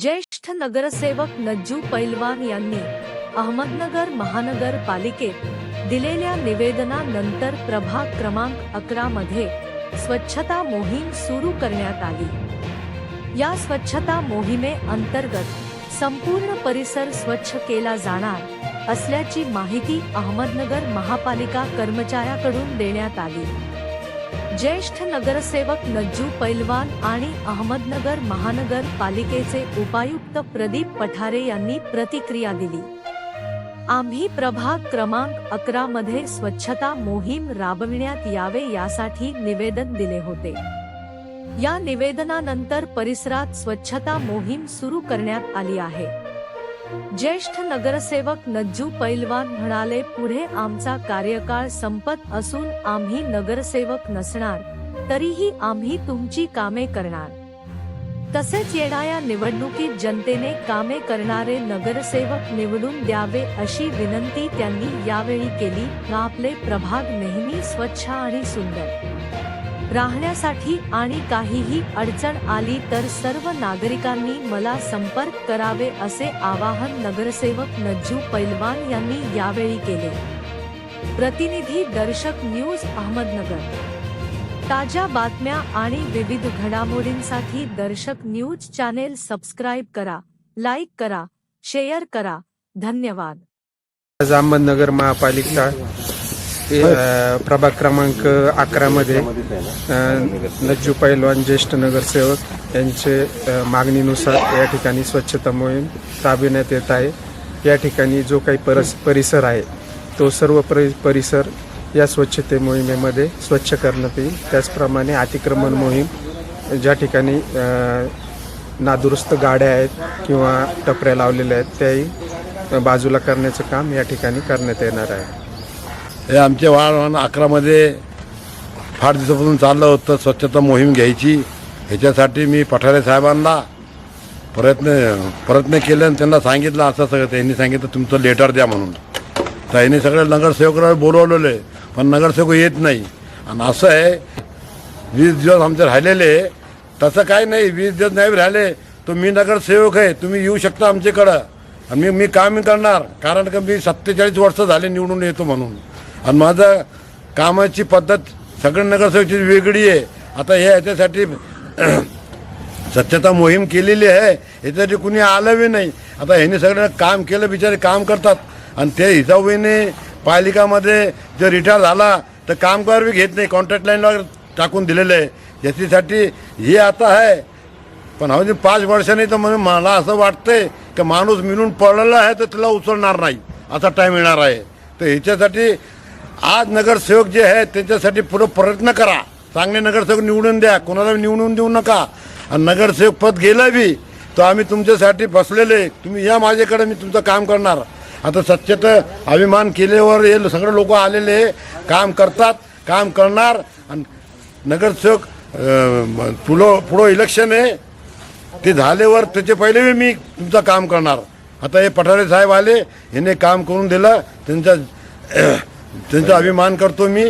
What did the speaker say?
ज्येष्ठ नगरसेवक नज्जू पैलवान यांनी अहमदनगर महानगरपालिकेत दिलेल्या निवेदनानंतर प्रभाग क्रमांक अकरा मध्ये स्वच्छता मोहीम सुरू करण्यात आली. या स्वच्छता मोहिमे अंतर्गत संपूर्ण परिसर स्वच्छ केला जाणार असल्याची माहिती अहमदनगर महापालिका कर्मचाऱ्याकडून देण्यात आली. ज्येष्ठ नगरसेवक नज्जू पैलवान आणि अहमदनगर महानगर पालिकेचे उपायुक्त प्रदीप पठारे यांनी प्रतिक्रिया दिली. आम्ही प्रभाग क्रमांक अकरा मध्ये स्वच्छता मोहीम राबविण्यात यावे यासाठी निवेदन दिले होते. या निवेदनानंतर परिसरात स्वच्छता मोहीम सुरू करण्यात आली आहे. ज्येष्ठ नगरसेवक नज्जू पैलवान म्हणाले पुढे आमचा कार्यकाळ संपत असून आम्ही नगरसेवक नसणार तरीही आम्ही तुमची कामे करणार. तसेच येणाऱ्या निवडणुकीत जनतेने कामे करणारे नगरसेवक निवडून द्यावे अशी विनंती त्यांनी यावेळी केली. आपले प्रभाग नेहमी स्वच्छ आणि सुंदर. राहण्यासाठी आणि काहीही अडचण आली तर सर्व नागरिकांनी मला संपर्क करावे असे आवाहन नगरसेवक नज्जू पैलवान यांनी यावेळी केले. प्रतिनिधी दर्शक न्यूज अहमदनगर. ताज्या बातम्या आणि विविध घडामोडींसाठी दर्शक न्यूज चॅनेल सबस्क्राईब करा लाईक करा शेअर करा. धन्यवाद. आज अहमदनगर महापालिका हे, प्रभाग क्रमांक अकरामध्ये नज्जू पैलवान ज्येष्ठ नगरसेवक यांचे मागणीनुसार या ठिकाणी स्वच्छता मोहीम राबविण्यात येत आहे. या ठिकाणी जो काही परस परिसर आहे तो सर्व परि परिसर या स्वच्छते मोहिमेमध्ये स्वच्छ करण्यात येईल. त्याचप्रमाणे अतिक्रमण मोहीम ज्या ठिकाणी नादुरुस्त गाड्या आहेत किंवा टपऱ्या लावलेल्या आहेत त्याही बाजूला करण्याचं काम या ठिकाणी करण्यात येणार आहे. हे आमच्या वाहन अकरामध्ये फार दिवसापासून चाललं होतं स्वच्छता मोहीम घ्यायची. ह्याच्यासाठी मी पठारे साहेबांना प्रयत्न प्रयत्न केले आणि त्यांना सांगितलं असं सगळं. त्यांनी सांगितलं तुमचं लेटर द्या म्हणून. तर यांनी सगळे नगरसेवकाला बोलवलेले पण नगरसेवक येत नाही. आणि असं आहे वीस दिवस आमचे राहिलेले. तसं काही नाही वीस दिवस नाही राहिले. तर मी नगरसेवक आहे तुम्ही येऊ शकता आमच्याकडं. आणि मी मी काम करणार कारण का मी सत्तेचाळीस वर्ष झाले निवडून येतो म्हणून. आणि माझं कामाची पद्धत सगळ्या नगरसेवकची वेगळी आहे. आता हे याच्यासाठी स्वच्छता मोहीम केलेली आहे. याच्यासाठी कुणी आलं बी नाही. आता ह्यांनी सगळं काम केलं बिचारे काम करतात. आणि ते हिसाबीने पालिकामध्ये जर रिटायर झाला तर कामगार बी घेत नाही. कॉन्ट्रॅक्ट वगैरे टाकून दिलेलं आहे. याच्यासाठी हे आता आहे. पण अजून पाच वर्षांनी तर म्हणून मला असं वाटतंय की माणूस मिळून पडलेला आहे तर त्याला उचलणार नाही. असा टाईम येणार आहे. तर ह्याच्यासाठी आज नगरसेवक जे आहे त्याच्यासाठी पुढं प्रयत्न करा. चांगले नगरसेवक निवडून द्या. कोणाला निवडून देऊ नका. आणि नगरसेवक पद गेलं बी तर आम्ही तुमच्यासाठी बसलेले. तुम्ही या माझ्याकडे मी तुमचं काम करणार. आता स्वच्छता अभिमान केल्यावर हे सगळे लोक आलेले काम करतात काम करणार. आणि नगरसेवक पुढं पुढं इलेक्शन आहे. ते झाल्यावर त्याचे पहिले बी मी तुमचं काम करणार. आता हे पठारे साहेब आले ह्याने काम करून दिलं. त्यांच्या त्यांचा अभिमान करतो मी.